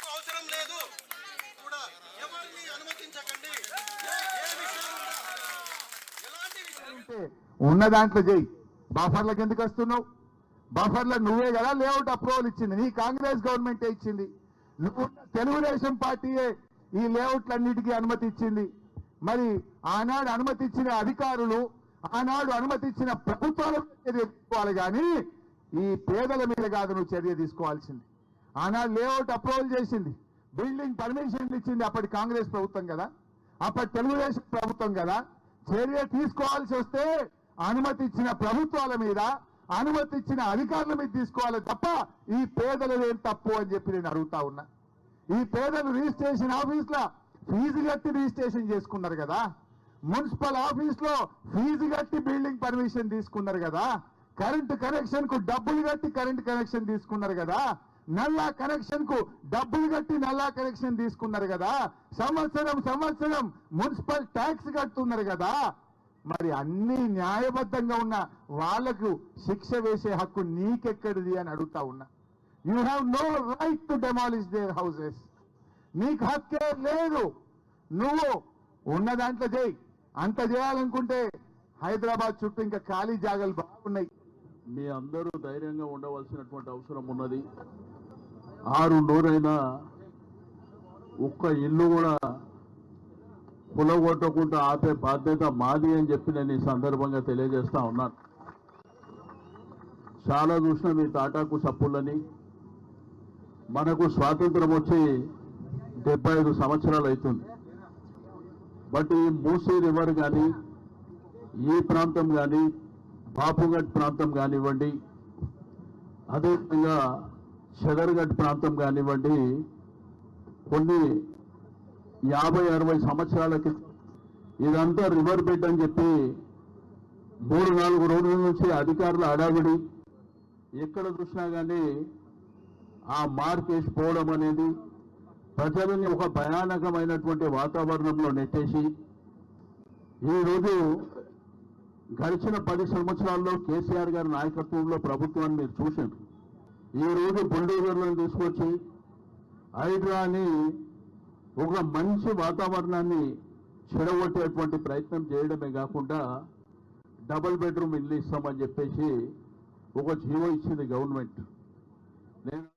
మాకు అవసరం లేదు. కూడా ఎవరిని అనుమతించకండి. ఉన్న దాంట్లో చేయి బఫర్లకు ఎందుకు వస్తున్నావు? బఫర్లకు నువ్వే కదా లేఅవుట్ అప్రూవల్ ఇచ్చింది. నీ కాంగ్రెస్ గవర్నమెంటే ఇచ్చింది. నువ్వు తెలుగుదేశం పార్టీయే ఈ లేఅవుట్లన్నిటికీ అనుమతి ఇచ్చింది. మరి ఆనాడు అనుమతి ఇచ్చిన అధికారులు ఆనాడు అనుమతి ఇచ్చిన ప్రభుత్వాల చర్య తీసుకోవాలి కానీ ఈ పేదల మీద కాదు నువ్వు చర్య తీసుకోవాల్సింది. ఆనాడు లేఅవుట్ అప్రూవల్ చేసింది. బిల్డింగ్ పర్మిషన్ ఇచ్చింది అప్పటి కాంగ్రెస్ ప్రభుత్వం కదా. అప్పటి తెలుగుదేశం ప్రభుత్వం కదా. చర్య తీసుకోవాల్సి వస్తే అనుమతి ఇచ్చిన ప్రభుత్వాల మీద అనుమతి ఇచ్చిన అధికారుల మీద తీసుకోవాలి తప్ప ఈ పేదలదేం తప్పు అని చెప్పి నేను అడుగుతా ఉన్నా. ఈ పేదలు రిజిస్ట్రేషన్ ఆఫీస్లో ఫీజు కట్టి రిజిస్ట్రేషన్ చేసుకున్నారు కదా. మున్సిపల్ ఆఫీస్లో ఫీజు కట్టి బిల్డింగ్ పర్మిషన్ తీసుకున్నారు కదా. కరెంటు కనెక్షన్కు డబ్బులు కట్టి కరెంట్ కనెక్షన్ తీసుకున్నారు కదా. నల్లా కనెక్షన్కు డబ్బులు కట్టి నల్లా కనెక్షన్ తీసుకున్నారు కదా. సంవత్సరం సంవత్సరం మున్సిపల్ ట్యాక్స్ కడుతున్నారు కదా. మరి అన్ని న్యాయబద్ధంగా ఉన్న వాళ్ళకు శిక్ష వేసే హక్కు నీకెక్కడిది అని అడుగుతా ఉన్నా. You have no right to demolish their houses నీకు హక్కే లేదు. నువ్వు ఉన్న దాంట్లో చేయి. అంత చేయాలనుకుంటే హైదరాబాద్ చుట్టూ ఇంకా ఖాళీ జాగాలు బాగున్నాయి. మీ అందరూ ధైర్యంగా ఉండవలసినటువంటి అవసరం ఉన్నది. ఆరు నూరైనా ఒక్క ఇల్లు కూడా పులగొట్టకుండా ఆపే బాధ్యత మాది అని చెప్పి నేను ఈ సందర్భంగా తెలియజేస్తా ఉన్నాను. చాలా చూసిన మీ తాటాకు సప్పులని మనకు స్వాతంత్రం వచ్చి డెబ్బై ఐదు సంవత్సరాలు అవుతుంది. బట్ ఈ మూసీ రివర్ కానీ ఈ ప్రాంతం కానీ బాపుఘట్ ప్రాంతం కానివ్వండి అదేవిధంగా షదర్ఘట్ ప్రాంతం కానివ్వండి కొన్ని యాభై అరవై సంవత్సరాల ఇదంతా రివర్ బెడ్ అని చెప్పి మూడు నాలుగు రోజుల నుంచి అధికారుల అడావిడి ఎక్కడ చూసినా కానీ ఆ మార్క్ వేసిపోవడం అనేది ప్రజలని ఒక భయానకమైనటువంటి వాతావరణంలో నెట్టేసి ఈరోజు గడిచిన పది సంవత్సరాల్లో కేసీఆర్ గారి నాయకత్వంలో ప్రభుత్వాన్ని మీరు చూసారు ఈ రోజు బుల్డోజర్లను తీసుకొచ్చి హైడ్రాని ఒక మంచి వాతావరణాన్ని చెడగొట్టేటువంటి ప్రయత్నం చేయడమే కాకుండా డబుల్ బెడ్రూమ్ ఇల్లు ఇస్తామని చెప్పేసి ఒక జీవో ఇచ్చింది గవర్నమెంట్. నేను